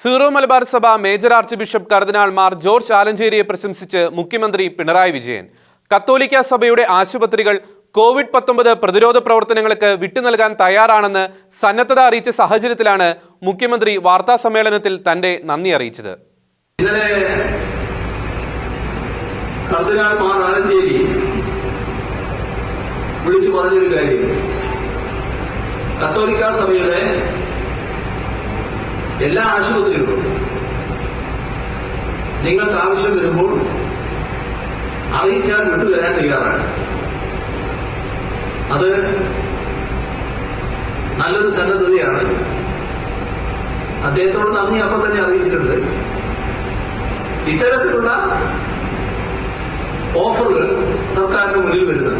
Zero Malabar സഭ major archbishop cardinal Mar George ആലഞ്ചേരിയെ പ്രശംസിച്ച് മുഖ്യമന്ത്രി പിണറായി വിജയൻ. കത്തോലിക്ക സഭയുടെ ആശുപത്രികൾ കോവിഡ് പത്തൊമ്പത് പ്രതിരോധ പ്രവർത്തനങ്ങൾക്ക് വിട്ടു നൽകാൻ തയ്യാറാണെന്ന് സന്നദ്ധത അറിയിച്ച സാഹചര്യത്തിലാണ് മുഖ്യമന്ത്രി വാർത്താ സമ്മേളനത്തിൽ തന്റെ നന്ദി അറിയിച്ചത്. ഇന്നലെ കർദിനാൾ മാർ ആലഞ്ചേരി വിളിച്ചു പറഞ്ഞൊരു കാര്യം. കത്തോലിക്ക സഭയുടെ എല്ലാ ആശുപത്രികളും നിങ്ങൾക്ക് ആവശ്യം വരുമ്പോൾ അറിയിച്ചാൽ വിട്ടുതരാൻ തയ്യാറാണ്. അത് നല്ലൊരു സന്നദ്ധതയാണ്. അദ്ദേഹത്തോട് നന്ദി അപ്പം തന്നെ അറിയിച്ചിട്ടുണ്ട്. ഇത്തരത്തിലുള്ള ഓഫറുകൾ സർക്കാരിന് മുന്നിൽ വരുന്നുണ്ട്.